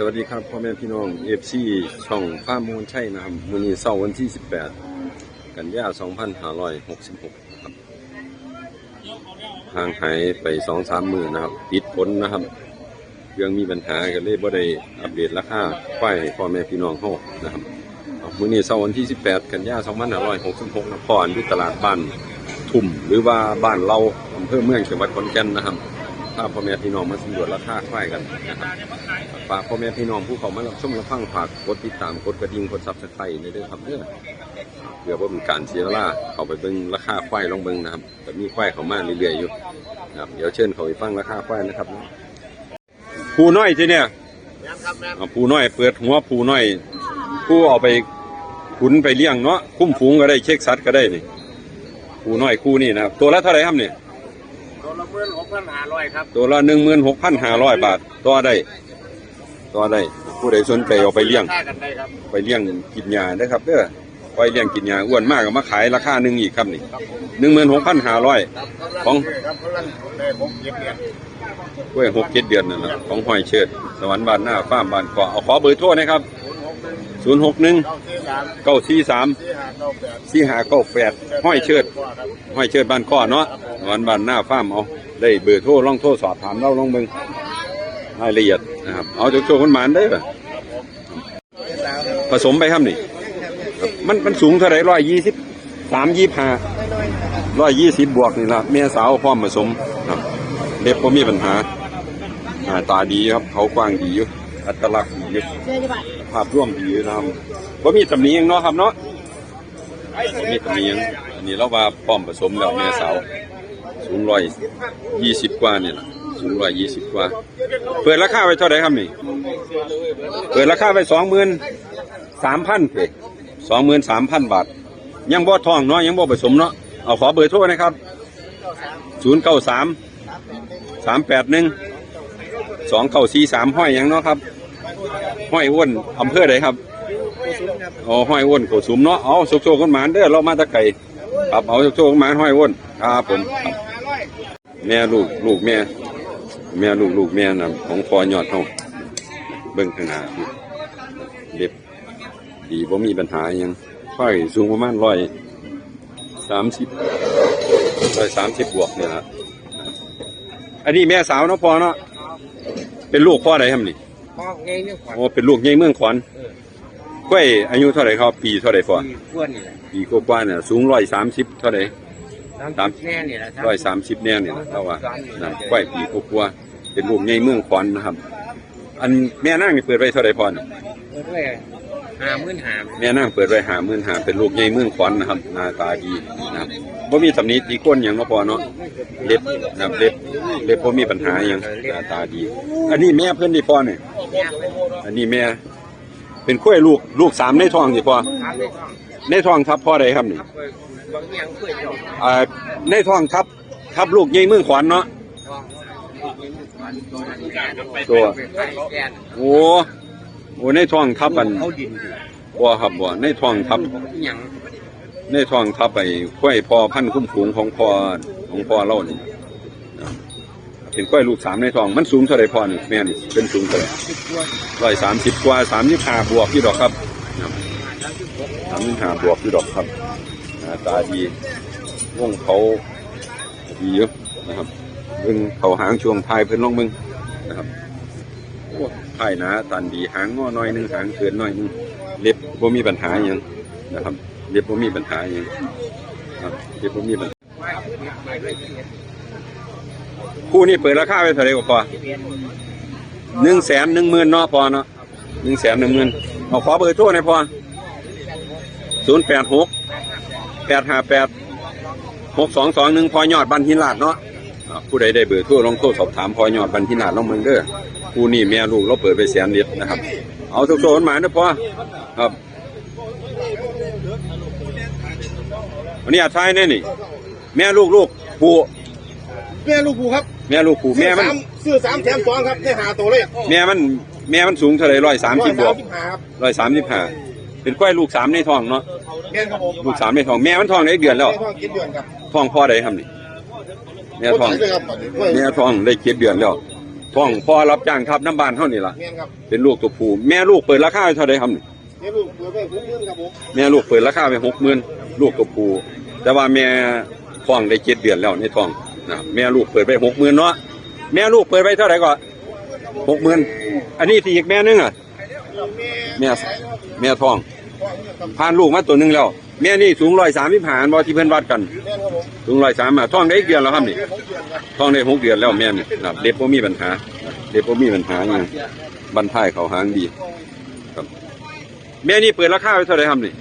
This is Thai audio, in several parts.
สวัสดีครับพ่อแม่พี่น้องเอฟซีช่องฟ้ามูลชัยนะครับมื้อนี้เสาร์วันที่ 18 กันยา2566นะครับห่างหายไป 2-3มื้อนะครับติดผลนะครับเรื่องมีปัญหาก็เลยบ่ได้อัปเดตราคาไฟพ่อแม่พี่น้องเฮานะครับมื้อนี้เสาร์วันที่ 18 กันยา2566นะพ่ออันที่ตลาดบ้านทุ่มหรือว่าบ้านเราอำเภอเมืองจังหวัดขอนแก่นนะครับ ถ้าพ่อแม่พี่น้องมาสำรวจราคาไฟกันนะครับฝากพ่อแม่พี่น้องผู้เขามารับชมรับฟังฝากกดติดตามกดกระดิ่งกดซับสไครต์ในเด้อครับเด้อเพื่อว่าเป็นการเสียเวลาเขาไปเบิ่งราคาควายลองเบิ่งนะครับแต่มีควายเขามาเรื่อยๆอยู่นะครับเดี๋ยวเชิญเขาไปฟังราคาควายนะครับผู้น้อยทีเนี่ยผู้น้อยเปิดหัวผู้น้อย ผู้เอาไปขุนไปเลี้ยงเนาะคุ้มฝูงก็ได้เช็คสัตว์ก็ได้นี่ผู้น้อยคู่นี่นะครับตัวละเท่าไหร่ครับเนี่ย ละหมื่นหกพันห้าร้อยครับตัวละหนึ่งหมื่นหกพันห้าร้อยบาทตัวได้ตัวได้ผู้ใดสนใจเอาไปเลี้ยง ค่ากันได้ครับไปเลี้ยงกินยาเด้อครับเด้อไปเลี้ยงกินยาอ้วนมากก็มาขายราคาหนึ่งอีกครับนี่หนึ่งหมื่นหกพันห้าร้อยของ ครับเขาลันได้ผมเก็บเหรียญกล้วยหกเจ็ดเดือนนั่นแหละของหอยเชิดสวรรค์บ้านหน้าฟ้าร์มบ้านเกาะเอาขอเบอร์โทรนะครับ ศูนย์หกหนึ่งศูนย์หกหนึ่งเก้าสี่สามเก้าสี่สามสี่ห้าเก้าแปดสี่ห้าเก้าแปดห้อยเชิดครับห้อยเชิดบ้านเกาะเนาะสวรรค์บ้านหน้าฟ้าร์มเอาได้เบอร์โทรลองโทรสอบถามเราลองเบิ่งรายละเอียดนะครับ เอาจุกโชคนหมานได้อผสมไปครับนี่ครับมันมันสูงเท่าไหร่ร้อยยี่สิบสามยี่ห้าร้อยยี่สิบบวกนี่ละแม่สาวพร้อมผสมครับเล็บก็มีปัญหาหน้าตาดีครับเขากว้างดีอยู่ อัตลักษณ์ดีอยู่ภาพร่วมดีนะครับว่ามีตำหนิยังเนาะครับเนาะบ่มีตำหนิยังอันนี้เราว่าพร้อมผสมแล้วแม่สาวสูงร้อยยี่สิบกว่านี่ละสูงร้อยยี่สิบกว่า เปิดราคาไว้เท่าไหร่ครับนี่เปิดราคาไว้สองหมื่นสามพันเยสองหมื่นสามพันบาท ยังบ่ทองเนาะยังบ่ผสมเนาะเอาขอเบอร์โทรนะครับศูนย์เก้าสามสามแปดหนึ่งสองเก้าสี่สามห้อยยังเนาะครับ ห้อยอ้วนอำเภอใดครับอ๋อห้อยอ้วนโกสุมเนาะเอาสุกโชกันหมานเด้อเรามาตะไก่ครับเอาสุกโชกันหมานห้อยอ้วนครับผมครับแม่ลูกลูกแม่ แม่ลูกลูกแม่นะของพอยอดเฮาเบิ่งข้างหน้าดูเล็บดีบ่มีปัญหาหยังค่อยสูงประมาณร้อยสามสิบร้อยสามสิบบวกเนี่ยนะอันนี้แม่สาวเนาะพอเนาะเป็นลูกพ่อใดครับนี่ พ่อไงเนี่ยขวัญโอ้เป็นลูกใหญ่เมืองขวัญกล้วยอายุเท่าไหร่ครับปีเท่าไหร่พอมีกวนนี่แหละปีกว่าๆเนี่ยสูงร้อยสามสิบเท่าไหร่สามสิบแน่นี่แหละร้อยสามสิบแน่เนี่ยนะเท่าว่านะกล้วยปีกว่าๆเป็นลูกใหญ่เมืองขวัญนะครับ อันแม่นางนี่เปิดไว้เท่าไหร่พอนี่เปิดด้วยห้าหมื่นห้าแม่นางเปิดไว้หาหมื่นหาเป็นลูกใหญ่เมืองขวัญนะครับหน้าตาดีนะครับบ่มีตำหนิตีก้นอย่างเนาะพอเนาะเล็บนะครับเล็บเล็บบ่มีปัญหาหยังหน้าตาดี อันนี้แม่เพิ่นนี่พอนี่เนี่ย เลยอันนี้แม่ เป็นกล้วยลูกลูกสามในท้องสิพอทำได้ต้องในท้องทับพ่อใดครับนี่ทับไปบางอย่างเพื่อจบอ่าในท้องทับทับลูกใหญ่เมืองขวัญเนาะตัว ไปขายแกนโอ้โอ้ในท้องทับอันเขาดินอยู่บ่ครับบ่ในท้องทับอย่างในท้องทับไปกล้วยพ่อพันธุ์คุ้มฝูงของพ่อของพ่อเรานี่นะ เป็นกล้วยลูกสามในท้องมันสูงเท่าไรพอนี่แม่นี่เป็นสูงเท่าไรร้อยสามสิบกว่าสามสิบห้าบวกที่ดอกครับสามสิบหกสามสิบห้าบวกที่ดอกครับตาดีวงเขาดีเยอะนะครับเบิ่งเขาหางช่วงท้ายเพิ่นลองเบิ่งนะครับโอ้ท้ายนาตันดีหางงอน้อยหนึงหางเกินน้อยหนึงเล็บบ่มีปัญหาหยังนะครับเล็บบ่มีปัญหาหยังครับเล็บบ่มีปัญหา คู่นี้เปิดราคาไว้เท่าไหร่ก็พอหนึ่งแสนหนึ่งหมื่นเนาะพอเนาะหนึ่งแสนหนึ่งหมื่นเอาขอเบอร์โทรหน่อยพอศูนย์แปดหกแปดห้าแปดหกสองสองหนึ่งพอยอดบันทินลาดเนาะอ่าผู้ใดได้เบอร์โทรลองโทรสอบถามพอยอดบันทินลาดลองเมืองเด้อคู่นี้แม่ลูกเราเปิดไปแสนเดียนะครับ เอาทุกโซนมาเด้อพอครับวันนี้อาทายแน่นี่ แม่ลูกลูกผู้แม่ลูกผูครับ แม่ลูกผู้แม่มัน ซื้อสามแถมสองครับได้หาตัวเลยแม่มันแม่มันสูงเท่าไหรร้อยสามสิบบวกหาครับร้อยสามสิบห้าเป็นกล้วยลูกสามในท้องเนาะแม่นครับผมลูกสามในท้องแม่มันท้องได้เดือนแล้วแม่ท้องกินเดือนครับท้องพ่อใดครับนี่แม่ท้องเลยครับตอนนี้กล้วยแม่ท้องได้เจ็ดเดือนแล้วท้องพ่อรับจ้างทับน้ำบานเท่านี่ล่ะเงี้ยครับเป็นลูกตัวผู้แม่ลูกเปิดราคาไว้เท่าไรครับนี่เนี่ยลูกเปิดไปผมเงินครับผมแม่ลูกเปิดราคาไปหกหมื่นลูกตัวผู้แต่ว่าแม่ท้องได้เจ็ดเดือนแล้วในท้อง นะแม่ลูกเปิดไปหกหมื่นเนาะแม่ลูกเปิดไปเท่าไหร่ก่อนหกหมื่นอันนี้ที่อีกแม่นึงอะแม่แม่ทองผ่านลูกมาตัวหนึงแล้ว แม่นี่สูงร้อยสามสิบห้าบอที่เพิ่นวัดกัน สูงร้อยสามอะท้องได้อีกเดือนแล้วครับนี่ท้องได้หกเดือนแล้วแม่นี่นะเด็บบ่มีปัญหา เด็บบ่มีปัญหาอย่างบันท้ายเขาหางดีครับ แม่นี่เปิดราคาไว้เท่าไหร่ครับนี่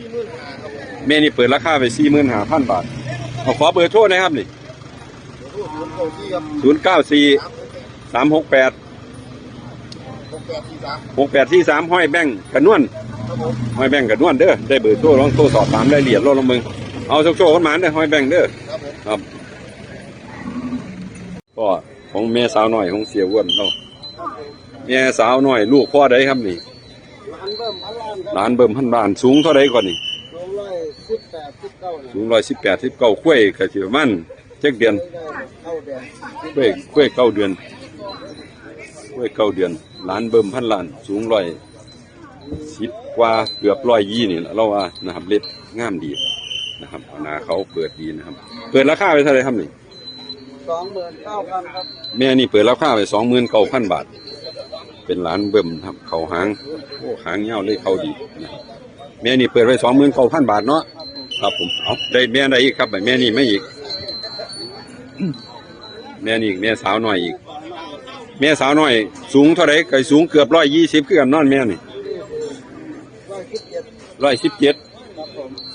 แม่นี่เปิดราคาไปสี่หมื่นห้าพันบาทขอเบอร์โทรนะครับนี่ ศูนย์เก้าที่ครับศูนย์เก้าสี่สามหกแปดหกแปดสี่สามหกแปดสี่สามห้อยแบงกระนวนครับผมห้อยแบงกระนวนเด้อได้เบอร์โทรลองโทรสอบถามรายละเอียดรอลงมึงเอาโชคโชคกันมาเด้อห้อยแบงเด้อครับผมครับก็ของแม่สาวหน่อยของเสียอ้วนเราแม่สาวหน่อยลูกพ่อใดครับนี่ร้านเบิ่มพันล้านครับหลานเบิ่มพันบานสูงเท่าใดก่อนนี่ลงร้อยสิบแปดสิบเก้าเนี่ยสูงร้อยสิบแปดสิบเก้าคุ้ยกะสิประมาณ เจ็ดเดือนเข้าเดือนคุ้ยคุ้ยเก้าเดือนคุ้ยเก้าเดือนหลานเบิ่มพันล้าน สูงร้อยสิบกว่าเกือบร้อยยี่นี่แหละเราว่านะครับเล็บงามดีนะครับหน้าเขาเปิดดีนะครับ เปิดราคาไปเท่าไหรครับนี่สองหมื่นเก้าพันครับแม่นี่เปิดราคาไปสองหมื่นเก้าพันบาท เป็นหลานเบิ่มครับ เขาหางโอ้หางเงาวเลยเขาดีนะครับแม่นี่เปิดไว้สองหมื่นเก้าพันบาทเนาะครับผมเอาได้แม่ได้อีกครับแม่นี่ไม่อีก แม่นี่อีกแม่สาวหน้อยอีก แม่สาวหน้อย สูงเท่าไรก็สูงเกือบร้อยยี่สิบคือกันนอนแม่นี่ร้อยสิบเจ็ด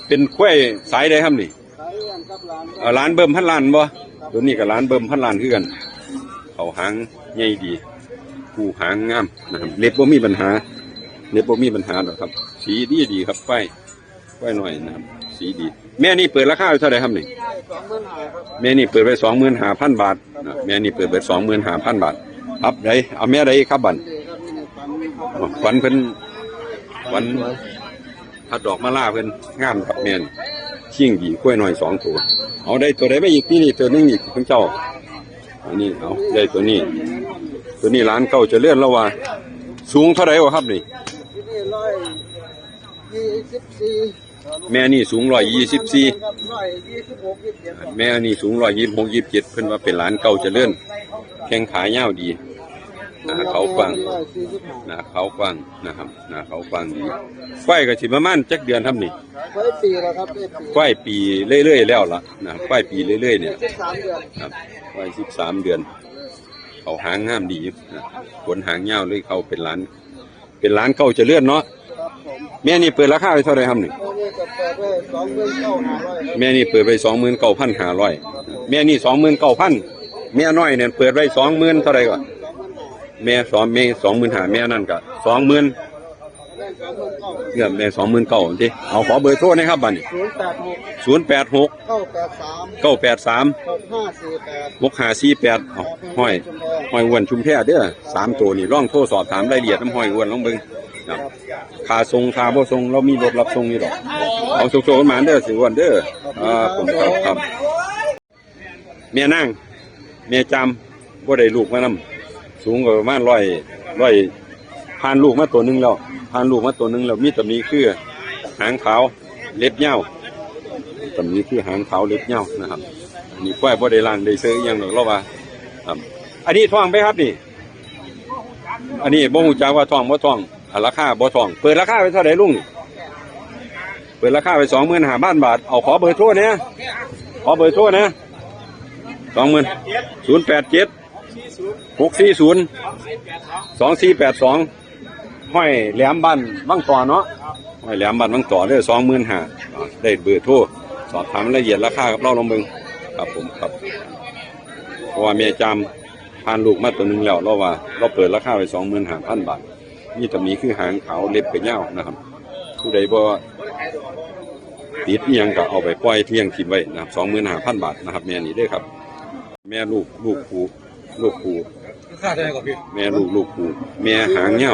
เป็นคุ้ยสายใดครับนี่ร้านเอาร้านเบิ่มพันล้านบ่ตัวนี้กับร้านเบิ่มพันล้านคือกันเขาหางใหญ่ดีผูหางงามนะครับเล็บบ่มีปัญหาเล็บบ่มีปัญหาหรอกครับ สีดีดีครับไฟไฟหน่อยนะครับ สีดี แม่นี่เปิดราคาไว้เท่าไหร่ครับนี่สองหมื่นห้าครับแม่นี่เปิดไปสองหมื่นห้าพันบาทนะแม่นี่เปิดไปสองหมื่นห้าพันบาทครับไดเอาแม่ใดครับบันดีครับมีในฝันครับอ๋อขวัญเพิ่นขวัญถ้าดอกมะล่าเพิ่นงามครับแม่นชิ่งดีกล้วยหน่อยสองตัวเอาได้ตัวใดไม่อีกนี่นี่ตัวหนึงอีกเพิ่งเจ้าอันนี้เอาได้ตัวนี้ ตัวนี้ร้านเก่าเจะเลื่อนแล้วว่า สูงเท่าไหร่วะครับนี่ที่นี่ร้อยยี่สิบสี่ แม่นี่สูงร้อยยี่สิบสี่ครับร้อยยี่สิบหกยี่สิบเจ็ดครับแม่นี่สูงร้อยยี่สิบหกยี่สิบเจ็ดเพิ่นว่าเป็นร้านเก่าเจะเลื่อนแข้งขายาวดีหนาเขากว้างร้อยสี่สิบห้าหนาเขากว้างนะครับหนาเขากว้างดีไฟก็สิประมาณจักเดือนครับนี่ไว้ปีแล้วครับไว้ปีไฟปีเรื่อยๆแล้วล่ะนะไฟปีเรื่อยๆเนี่ยสิบสามเดือนครับไฟสิบสามเดือน เขาหางงามดีนะขนหางยาวเลยเขาเป็นร้าน เป็นร้านเก่าเจะเลื่อนเนาะครับผมแม่นี่เปิดราคาไว้เท่าไหรครับนี่ตัวนี้จะ เปิดไว้สองหมื่นเก้าห้าร้อยครับแม่นี่เปิดไปสองหมื่นเก้าพันห้าร้อยแม่นี่สองหมื่นเก้าพันแม่น้อยเนี่ยเปิดไว้สองหมื่นเท่าไหรก่อนสองหมื่นห้าแม่สองแม่สองหมื่นห้าแม่นั่นก็สองหมื่นได้สองหมื่นเก้าเงื่อแม่สองหมื่นเก้าทีเอาขอเบอร์โทรนะครับบัดนี้ศูนย์แปดหกศูนย์แปดหกเก้าแปดสามเก้าแปดสามหกห้าสี่แปดหกห้าสี่แปดเอาห้อยห้อยอ้วนชุมแพเด้อสามตัวนี่ร่องโทรสอบถามรายละเอียดน้ำห้อยอ้วนลองเบิ่งครับ ค่าทรงค่าบ่ทรงเรามีรถรับทรงนี่ดอกเอาโชคๆกันมาเด้อสิอ้วนเด้ออ่าผมครับครับแม่นั่งแม่จำบ่ได้ลูกมานำสูงกว่าประมาณร้อยร้อยผ่านลูกมาตัวหนึงแล้วผ่านลูกมาตัวหนึงแล้วมีตำหนี้คือหางขาวเล็บเหี่ยวตำหนี้คือหางขาวเล็บเหี่ยวนะครับอันนี้ควายบ่ได้ล่างได้เซื้ออหยังหรอกเราว่าครับอันนี้ท้องไปครับนี่ อันนี้บ่ฮู้จักว่าท้องบ่ท้อง ราคาบ่ทอง เปิดราคาไปเท่าไหร่ลุงเปิดราคาไป25,000บาท เอาขอเบอร์โทรเนี่ยขอเบอร์โทรนะ20,000 087หกสี่ศูนย์สองสี่แปดสองห้อยแหลมบ้านบ้างต่อเนาะห้อยแหลมบ้านบ้างต่อได้สองหมื่นห้าได้เบอร์โทรสอบถามรายละเอียดราคากับเราลงเบิ่งครับผมครับเพราะว่าเมียจำพานลูกมาตัวหนึงแล้วเราว่า เราเปิดราคาไปสองหมื่นห้าพันบาท นี่ตำนี้คือหางขาวเล็บไปเง่าวนะครับ ผู้ใดบ่ติดอิหยังก็เอาไปปล่อยเที่ยงทิ้งไว้นะครับสองหมื่นห้าพันบาทนะครับ แม่นี่เด้อครับ แม่ลูกลูกผูลูกผูค่าเท่าไหร่ก่อนพี่แม่ลูกลูกผูแม่หางเงา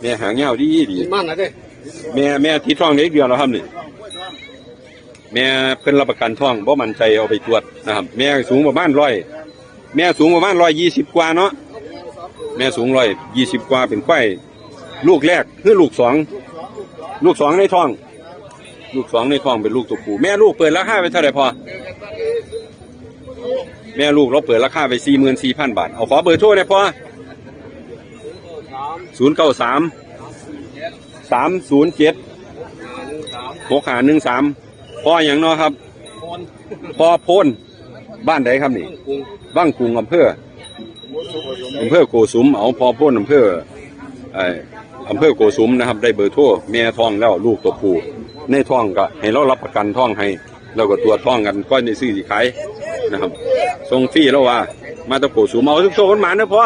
แม่หางเงาดีดีมันนะเด้แม่แม่ที่ท้องเด็กเดียวแล้วครับนี่แม่เพิ่นรับประกันท้องบ่มั่นใจเอาไปตรวจนะครับ แม่สูงประมาณร้อยแม่สูงประมาณร้อยยี่สิบกว่าเนาะสอง แม่สูงร้อยยี่สิบกว่าเป็นควายลูกแรกคือลูกสองลูกสองในท้อง ลูกสองในท้องเป็นลูกตัวผู้แม่ลูกเปิดราคาไปเท่าไหร่พอ แม่ลูกเราเปิดราคาไปสี่หมื่นสี่พันบาท เอาขอเบอร์โทรหน่อยพอศูนย์เก้าสามสามศูนย์เจ็ดหกหาหนึ่งสามพ่ออย่างนาะครับพ่อโพนบ้านใดครับนี่บ้างกรุงอำเภอ อำเภอโกสุมเอาพอโพนอำเภอไออำเภอโกสุมนะครับ ได้เบอร์โทรแม่ท้องแล้วลูกตัวผู้ในท้องก็ให้เรารับประกันท้องให้เราก็ตรวท้องกันก้อนในซื้อสิขายนะครับทรงฟรีแล้วว่า มาตะโกสุมเอาทุกโซ่คนหมาเนอะพ่อ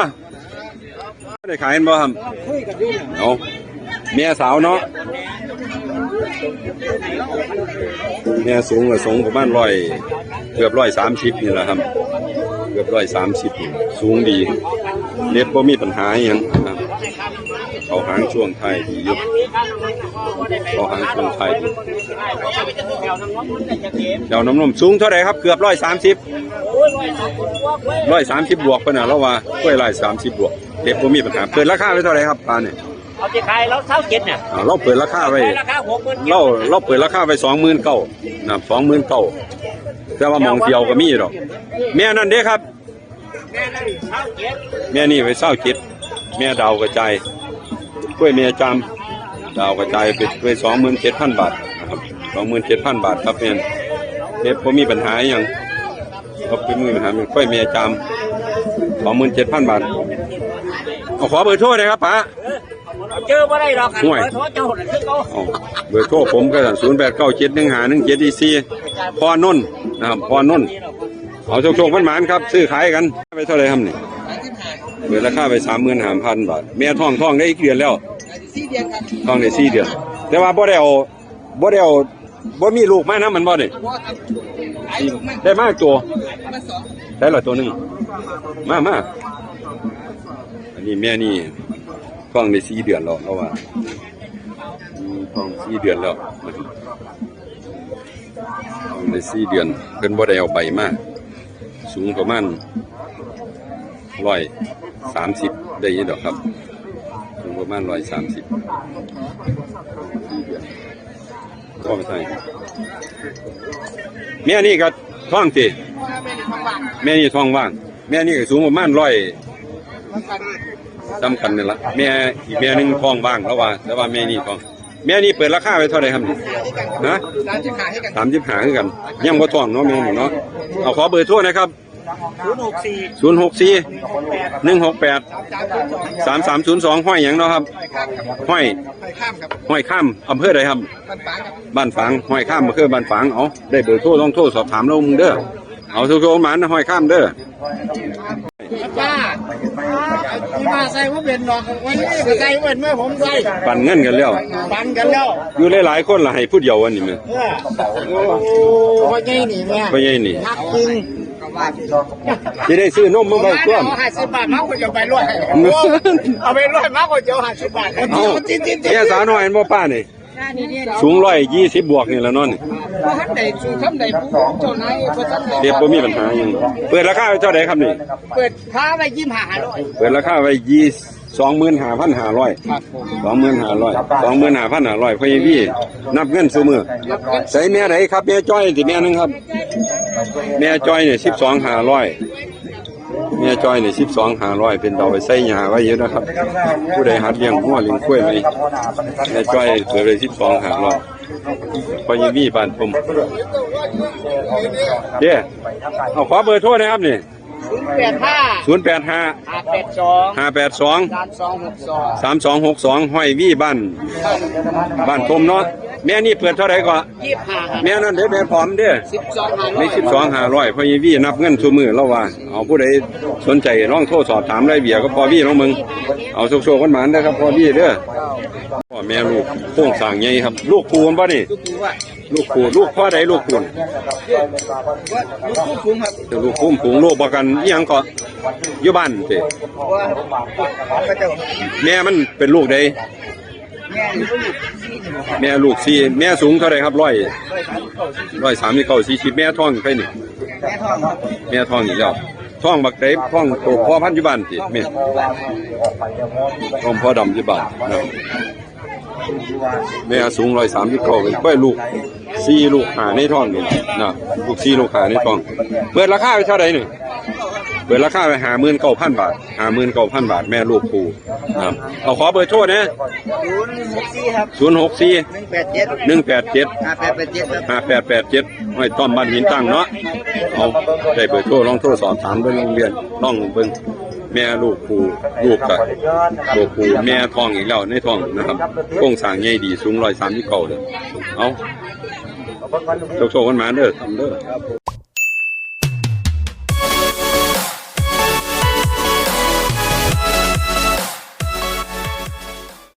ได้ขายบ่ครับคุยกันอยู่เอาเมียสาวเนาะเมียสูงก็สูงประมาณร้อยเกือบร้อยสามสิบนี่แหละครับ เกือบร้อยสามสิบสูงดีเล็บบ่มีปัญหาอย่างนะครับเขาหางช่วงไทยดีอยู่เขาหางช่วงไทยดีเดี๋ยวน้ำนมสูงเท่าไหร่ครับเกือบร้อยสามสิบร้อยสามสิบบวกไปะเนี่ยเราว่ากล้วยร้อยสามสิบบวกเล็บบ่มีปัญหาเปิดราคาไว้เท่าไหร่ครับปลาเนี่ย เอาจะขายแล้วเท่าเจ็ดเนี่ยอ่าเราเปิดราคาไว้ ราคาหกหมื่นเราเราเปิดราคาไว้สองหมื่นเก้านะสองหมื่นเก้าแต่ว่ามองเดียวก็มีดอก แม่นั่นเด้ครับ แม่นั่นเท่าเจ็ดแม่นี่ไว้เศร้าจิตแม่ดาวกระจายกล้วยแม่จำดาวกระจายไปไว้สองหมื่นเจ็ดพันบาทนะครับสองหมื่นเจ็ดพันบาทครับแม่นเน็บผมมีปัญหาอหย่างเขาเป็นมือปัญหาเป็นกล้วยแม่จำสองหมื่นเจ็ดพันบาทเอาขอเบอร์โทรหนะครับป้า เจอมาได้หรอกห่วยโทษเจ้าหน้าที่เขาเอาเบอร์โทรผมก็ศูนย์แปดเก้าเจ็ดหนึ่งหาหนึ่งเจ็ดสี่พอนนท์นะครับพอนนท์เอาโชคโชคมันหมานๆครับ ซื้อขายกันไปเท่าไหรครับนี่เปิดราคาไปสามหมื่นห้าพันบาทแม่ท้องท้องได้อีกเดือนแล้วสี่เดือนครับท้องได้สี่เดือน แต่ว่าบ่ได้เอาบ่ได้เอาบ่มีลูกมานะมันบ่ได้ว่าครับไอ้ลูกมันได้มากตัวมาสองได้ละตัวหนึ่งมามาอันนี้แม่นี่ ท้องได้สี่เดือนแล้วเราว่าท้องสี่เดือนแล้วนะครับท้องได้สี่เดือนเพิ่นบ่ได้เอาใบมาสูงประมาณร้อยสามสิบได้ยินดอกครับสูงประมาณร้อยสามสิบสี่เดือนก็ไม่ใช่แม่นี่ก็ท้องติแม่ในท้องว่างแม่นี่ท้องว่าง แม่นี่ก็สูงประมาณร้อย มันกันจำกันนี่ละแม่อีกแม่หนึงท้องว่างแล้วว่า แต่ว่าแม่นี่ท้อง แม่นี่เปิดราคาไว้เท่าไหร่ครับนี่ฮะร้านจะขายให้กัน สามสิบห้าคือกันยังบ่ท้องเนาะแม่นี่เนาะเอาขอเบอร์โทรนะครับศูนย์หกสี่ศูนย์หกสี่หนึ่งหกแปดสามสามศูนย์สองสามสามศูนย์สองห้อยหยังเนาะครับข้ามครับห้อยไปข้ามครับห้อยข้ามอำเภอใดครับมันปางครับ บ้านฝางห้อยข้ามอำเภอบ้านฝางเอาได้เบอร์โทรต้องโทรสอบถามเรามึงเด้อ เอาโทรๆหมันนะห้อยข้ามเด้อป้าที่มาใส่ว่าเป็นดอกวันนี้ก็ใส่เว้นเมื่อผมใส่ปั่นเงินกันแล้วปันกันแล้วอยู่หลายๆคนละให้ผู้เดียววันนี้มั้ยเออโอ้ว่าไงนี่แม่พ่อใหญ่นี่นักจริงจะได้ซื้อนมมาไว้ท่วมเอาห้าสิบบาทมากกว่าจะไปรวยเอาไปรวยมากกว่าจะห้าสิบบาทเอาจริงจริงจริงแม่สาวน้อยเห็นบ่ป้านี่ สูงร้อยยี่สิบบวกนี่แหละเนอนเพราะท่านใดสู่ท่านใดผู้เจ้านายเพราะท่านใดเรียบบ่มีปัญหาหยังเปิดราคาไว้เท่าไหร่ครับนี่ เปิดค้าไปยิ้มหาด้วยเปิดราคาไว้ยี่สองหมื่นห้าพันห้าร้อยครับผมสองหมื่นห้าร้อยสองหมื่นห้าพันห้าร้อยพ่อใหญ่พี่นับเงินซุมือใส่แม่ไหนครับแม่จ้อยสิแม่หนึงครับ แม่จ้อยเนี่ยสิบสองห้าร้อย แม่จ้อยเนี่ยสิบสองห้าร้อยเป็นดอกไว้ใส่หญ้าไว้เยอะนะครับ ผู้ใดหัดเลี้ยงหัวเลี้ยงกล้วยไหมแม่จ้อยเปิดเลยสิบสองห้าร้อยพ่อใหญ่พี่บ้านผมเด้เอาขอเบอร์โทรนะครับนี่ศูนย์แปดห้าศูนย์แปดห้าห้าแปดสองห้าแปดสองสามสองหกสองสามสองหกสองห้อยวี่บ้านบ้านทมเนาะ แม่นี่เปิดเท่าไหร่ก็ยี่ห้าแม่นั่นเด้อแม่พร้อมเด้อสิบสองห้าร้ในอยสิบสองห้าร้อยพ่อยี่วี่นับเงินทุมือแล้วว่าเอาผู้ใดสนใจลองโทรสอบถามรายละเบียดก็พอวี่น้องมึงเอาโชคๆกันหมานเด้อครับพอวี่เด้อพ่อแม่ลูกโค้งสร้างใหญ่ครับ ลูกปูนป่ะนี่ลูกปูว่าลูกปูลูกพ่อใดลูกปูนว่าลูกปูสูงครับลูกปูนปูงลูกประกันอิหยังก็อยู่บ้านเด้ว่าก็จะแม่มันเป็นลูกใด แง่นี่ก็ลูกสี่หนึ่งแม่ลูกสี่แม่สูงเท่าไหร่ครับร้อยร้อยสามสิบเก้าสี่สิบแม่ท้องไปนี่แม่ทองครับแม่ท้องอีกแล้วท้องบักเตบท้องโตพ่อพันธุ์อยู่บ้านสิแม่ท้องพ่อดำอยู่บ้านนะแม่สูงร้อยสามสิบเก้าเป็นกล้วยลูกสี่ลูกหาในท้องนี่นะลูกสี่ลูกหาในท้องเปิดราคาไปเท่าไหร่หนึ่ง เปิดราคาไปหาหมื่นเก้าพันบาทหาหมื่นเก้าพันบาทแม่ลูกปูนะครับเอาขอเบอร์โทรนะศูนย์หกสี่ครับศูนย์หกสี่หนึ่งแปดเจ็ดหนึ่งแปดเจ็ดห้าแปดแปดเจ็ดครับห้าแปดแปดเจ็ดห้อยต้อมบ้านหินตั้งเนาะเอาได้เบอร์โทรลองโทรสอบถามเบิ่งโรงเรียนลองเบิ่งแม่ลูกผูลูกกับลูกผูแม่ท้องอีกแล้วในท้องนะครับโครงสร้างใหญ่ดีสูงร้อยสามที่เก่าเลยเอาโชคๆกันมาเด้อทำเด้อ